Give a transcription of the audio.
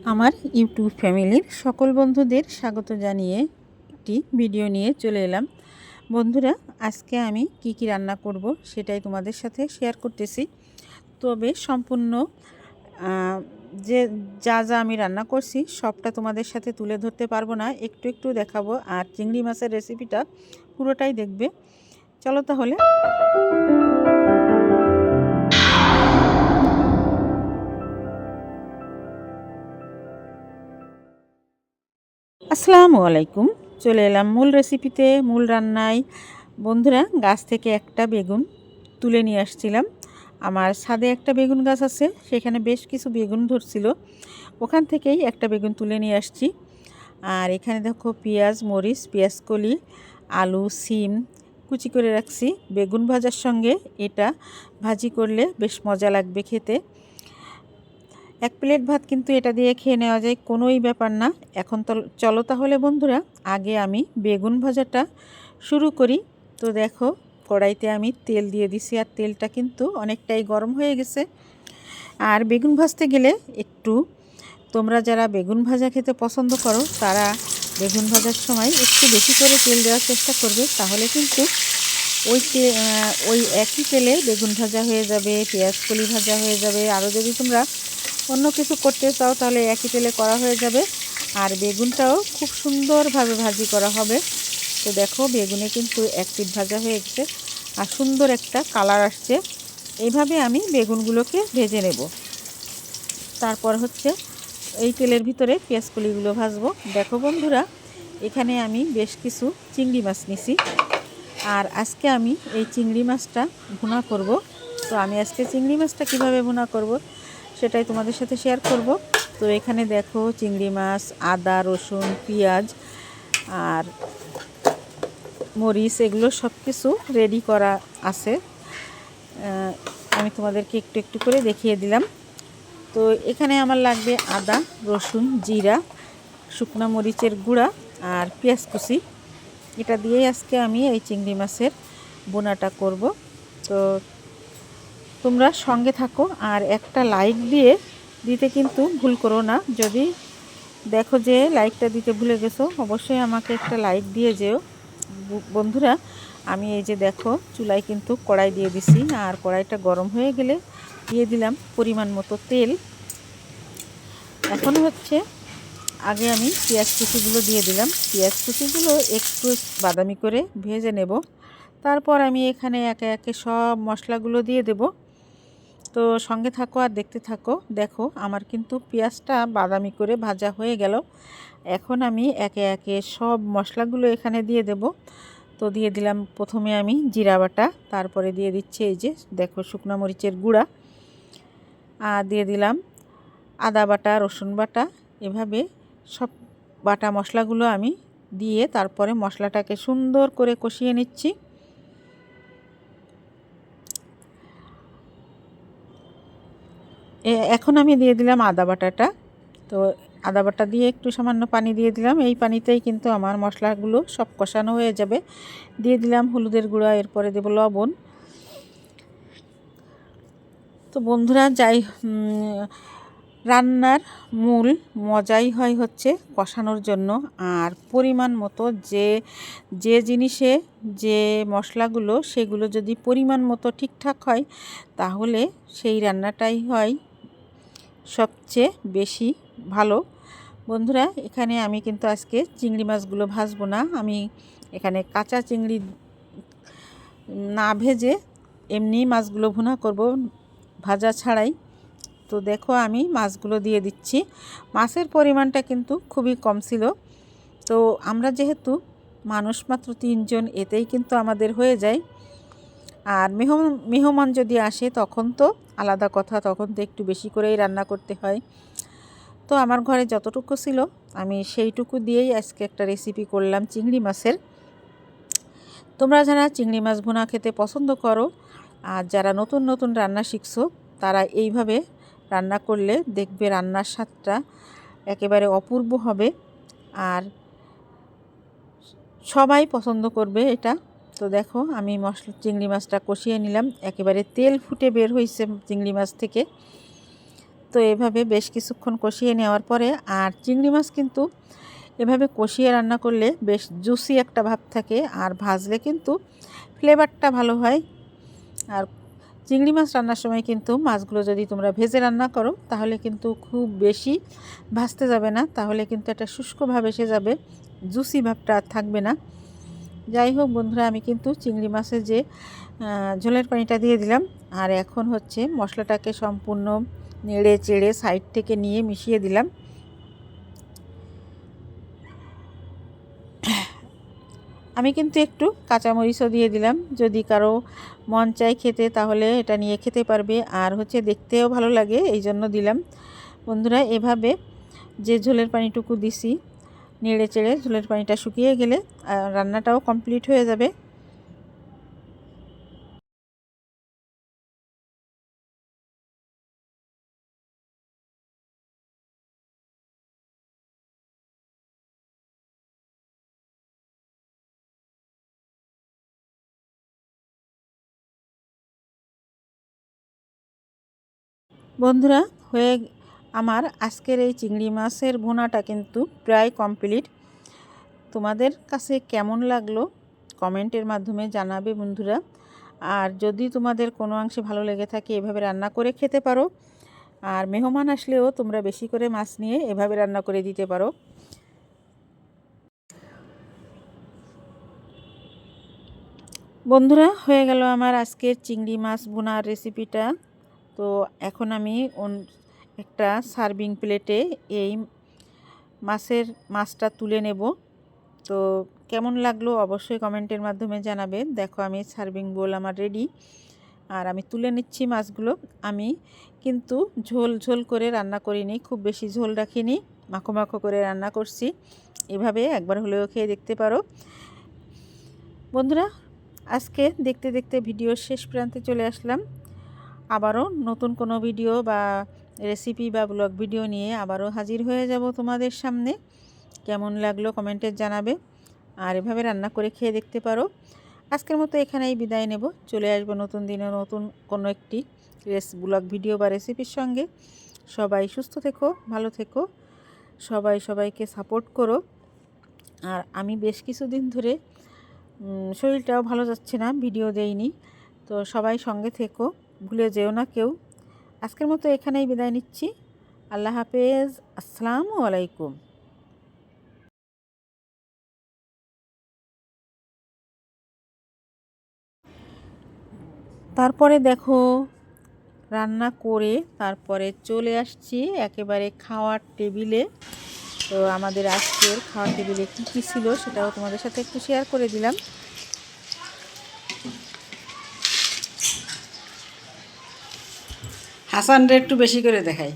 আমার ইউটিউব ফ্যামিলির সকল বন্ধুদের স্বাগত জানিয়ে একটি ভিডিও নিয়ে চলে এলাম। বন্ধুরা, আজকে আমি কি কি রান্না করব সেটাই তোমাদের সাথে শেয়ার করতেছি। তবে সম্পূর্ণ যে, যা যা আমি রান্না করছি সবটা তোমাদের সাথে তুলে ধরতে পারব না। একটু একটু দেখাবো আর চিংড়ি মাছের রেসিপিটা পুরোটাই দেখবে। চলো তাহলে। আসসালামু আলাইকুম। চলে এলাম মূল রেসিপিতে, মূল রান্নায়। বন্ধুরা, গাছ থেকে একটা বেগুন তুলে নিয়ে আসছিলাম। আমার ছাদে একটা বেগুন গাছ আছে, সেখানে বেশ কিছু বেগুন ধরছিল। ওখান থেকেই একটা বেগুন তুলে নিয়ে আসছি। আর এখানে দেখো পেঁয়াজ, মরিচ, পেঁয়াজ কলি, আলু, সিম কুচি করে রাখছি। বেগুন ভাজার সঙ্গে এটা ভাজি করলে বেশ মজা লাগবে খেতে। এক প্লেট ভাত কিন্তু এটা দিয়ে খেয়ে নেওয়া যায়, কোনোই ব্যাপার না। এখন তো চলো তাহলে বন্ধুরা, আগে আমি বেগুন ভাজাটা শুরু করি। তো দেখো, কড়াইতে আমি তেল দিয়ে দিছি আর তেলটা কিন্তু অনেকটাই গরম হয়ে গেছে। আর বেগুন ভাজতে গেলে একটু, তোমরা যারা বেগুন ভাজা খেতে পছন্দ করো, তারা বেগুন ভাজার সময় একটু বেশি করে তেল দেওয়ার চেষ্টা করবে। তাহলে কিন্তু ওই ওই একই তেলে বেগুন ভাজা হয়ে যাবে, পেঁয়াজ কলি ভাজা হয়ে যাবে। আরও যদি তোমরা অন্য কিছু করতে চাও তাহলে একই তেলে করা হয়ে যাবে। আর বেগুনটাও খুব সুন্দরভাবে ভাজি করা হবে। তো দেখো, বেগুনে কিন্তু এক পিঠ ভাজা হয়ে গেছে। আর সুন্দর একটা কালার আসছে। এইভাবে আমি বেগুনগুলোকে ভেজে নেব। তারপর হচ্ছে এই তেলের ভিতরে পেঁয়াজকলিগুলো ভাজবো। দেখো বন্ধুরা, এখানে আমি বেশ কিছু চিংড়ি মাছ নিছি। আর আজকে আমি এই চিংড়ি মাছটা ভুনা করব। তো আমি আজকে চিংড়ি মাছটা কীভাবে ভুনা করব? সেটাই তোমাদের সাথে শেয়ার করব। তো এখানে দেখো চিংড়ি মাছ, আদা, রসুন, পেঁয়াজ আর মরিচ, এগুলো সব কিছু রেডি করা আছে। আমি তোমাদেরকে একটু একটু করে দেখিয়ে দিলাম। তো এখানে আমার লাগবে আদা, রসুন, জিরা, শুকনো মরিচের গুঁড়া আর পেঁয়াজ কুচি। এটা দিয়েই আজকে আমি এই চিংড়ি মাছের বোনাটা করব। তো তোমরা সঙ্গে থাকো আর একটা লাইক দিয়ে দিতে কিন্তু ভুল করো না। যদি দেখো যে লাইকটা দিতে ভুলে গেছো, অবশ্যই আমাকে একটা লাইক দিয়ে যেও। বন্ধুরা, আমি এই যে দেখো, চুলায় কিন্তু কড়াই দিয়ে দিছি, আর কড়াইটা গরম হয়ে গেলে দিয়ে দিলাম পরিমাণ মতো তেল। এখন হচ্ছে আগে আমি পেঁয়াজ কুচিগুলো দিয়ে দিলাম। পেঁয়াজ কুচিগুলো একটু বাদামি করে ভেজে নেব। তারপর আমি এখানে একে একে সব মশলাগুলো দিয়ে দেব। তো সঙ্গে থাকো আর দেখতে থাকো। দেখো, আমার কিন্তু পেঁয়াজটা বাদামি করে ভাজা হয়ে গেল। এখন আমি একে একে সব মশলাগুলো এখানে দিয়ে দেব। তো দিয়ে দিলাম প্রথমে আমি জিরা বাটা, তারপরে দিয়ে দিচ্ছি এই যে, দেখো শুকনো মরিচের গুঁড়া। আর দিয়ে দিলাম আদা বাটা, রসুন বাটা। এভাবে সব বাটা মশলাগুলো আমি দিয়ে তারপরে মশলাটাকে সুন্দর করে কষিয়ে নিচ্ছি। এখন আমি দিয়ে দিলাম আদা বাটাটা। তো আদা বাটা দিয়ে একটু সামান্য পানি দিয়ে দিলাম। এই পানিতেই কিন্তু আমার মশলাগুলো সব কষানো হয়ে যাবে। দিয়ে দিলাম হলুদের গুঁড়া, এরপরে দেবো লবণ। তো বন্ধুরা, যাই রান্নার মূল মজাই হয় হচ্ছে কষানোর জন্য। আর পরিমাণ মতো যে যে জিনিসে যে মশলাগুলো সেগুলো যদি পরিমাণ মতো ঠিকঠাক হয়, তাহলে সেই রান্নাটাই হয়। সবচেয়ে বেশি ভালো। বন্ধুরা, এখানে আমি কিন্তু আজকে চিংড়ি মাছগুলো ভাজবো না। আমি এখানে কাঁচা চিংড়ি না ভেজে এমনি মাছগুলো ভুনা করব ভাজা ছাড়াই। তো দেখো, আমি মাছগুলো দিয়ে দিচ্ছি। মাছের পরিমাণটা কিন্তু খুবই কম ছিল। তো আমরা যেহেতু মানুষ মাত্র তিনজন, এতেই কিন্তু আমাদের হয়ে যায়। আর মেহ মেহমান যদি আসে, তখন তো আলাদা কথা, তখন তো একটু বেশি করেই রান্না করতে হয়। তো আমার ঘরে যতটুকু ছিল, আমি সেইটুকু দিয়েই আজকে একটা রেসিপি করলাম চিংড়ি মাছের। তোমরা যারা চিংড়ি মাছ ভুনা খেতে পছন্দ করো, আর যারা নতুন নতুন রান্না শিখছো, তারা এইভাবে রান্না করলে দেখবে রান্নার স্বাদটা একেবারে অপূর্ব হবে। আর সবাই পছন্দ করবে এটা। তো দেখো, আমি মশলা, চিংড়ি মাছটা কষিয়ে নিলাম। একেবারে তেল ফুটে বের হয়েছে চিংড়ি মাছ থেকে। তো এভাবে বেশ কিছুক্ষণ কষিয়ে নেওয়ার পরে, আর চিংড়ি মাছ কিন্তু এভাবে কষিয়ে রান্না করলে বেশ জুসি একটা ভাব থাকে, আর ভাজলে কিন্তু ফ্লেভারটা ভালো হয়। আর চিংড়ি মাছ রান্নার সময় কিন্তু মাছগুলো যদি তোমরা ভেজে রান্না করো, তাহলে কিন্তু খুব বেশি ভাজতে যাবে না, তাহলে কিন্তু একটা শুষ্কভাবে এসে যাবে, জুসি ভাবটা থাকবে না। যাই হোক বন্ধুরা, আমি কিন্তু চিংড়ি মাছের যে ঝোলের পানিটা দিয়ে দিলাম, আর এখন হচ্ছে মশলাটাকে সম্পূর্ণ নেড়ে চেড়ে সাইড থেকে নিয়ে মিশিয়ে দিলাম। আমি কিন্তু একটু কাঁচামরিচও দিয়ে দিলাম, যদি কারও মন চাই খেতে তাহলে এটা নিয়ে খেতে পারবে, আর হচ্ছে দেখতেও ভালো লাগে এই জন্য দিলাম। বন্ধুরা, এভাবে যে ঝোলের পানিটুকু দিছি নেড়ে চেড়ে ঝোলের পানিটা শুকিয়ে গেলে রান্নাটাও কমপ্লিট হয়ে যাবে। বন্ধুরা হয়ে আমার আজকের এই চিংড়ি মাছের ভুনাটা কিন্তু প্রায় কমপ্লিট তোমাদের কাছে কেমন লাগল কমেন্টের মাধ্যমে জানাবে বন্ধুরা। আর যদি তোমাদের কোনো অংশে ভালো লেগে থাকে, এভাবে রান্না করে খেতে পারো। আর মেহমান আসলেও তোমরা বেশি করে মাছ নিয়ে এভাবে রান্না করে দিতে পারো। বন্ধুরা, হয়ে গেল আমার আজকের চিংড়ি মাছ বোনার রেসিপিটা তো এখন আমি একটা সার্ভিং প্লেটে এই মাছের মাছটা তুলে নেব। তো কেমন লাগল অবশ্যই কমেন্টের মাধ্যমে জানাবে দেখো আমি সার্ভিং বোল আমার রেডি। আর আমি তুলে নিচ্ছি মাছগুলো। আমি কিন্তু ঝোল ঝোল করে রান্না করিনি, খুব বেশি ঝোল রাখিনি, মাখো মাখো করে রান্না করছি। এভাবে একবার হলেও খেয়ে দেখতে পারো। বন্ধুরা, আজকে দেখতে দেখতে ভিডিও শেষ প্রান্তে চলে আসলাম। আবারও নতুন কোনো ভিডিও বা রেসিপি বা ব্লগ ভিডিও নিয়ে আবারও হাজির হয়ে যাব তোমাদের সামনে। কেমন লাগল কমেন্টে জানাবে আর এভাবে রান্না করে খেয়ে দেখতে পারো। আজকের মতো এখানেই বিদায় নেব। চলে আসব নতুন দিনে নতুন কোনো একটি রেস ব্লগ ভিডিও বা রেসিপির সঙ্গে। সবাই সুস্থ থেকো, ভালো থেকো। সবাই সবাইকে সাপোর্ট করো। আর আমি বেশ কিছুদিন ধরে শরীরটাও ভালো যাচ্ছে না ভিডিও দেইনি। তো সবাই সঙ্গে থেকো, ভুলে যেও না কেউ। আজকের মতো এখানেই বিদায় নিচ্ছি। আল্লাহ হাফেজ। আসসালামু আলাইকুম। তারপরে দেখো, রান্না করে তারপরে চলে আসছি একেবারে খাওয়ার টেবিলে। তো আমাদের আজকের খাওয়ার টেবিলে কী কী ছিল সেটাও তোমাদের সাথে একটু শেয়ার করে দিলাম। হাসানরে একটু বেশি করে দেখাই।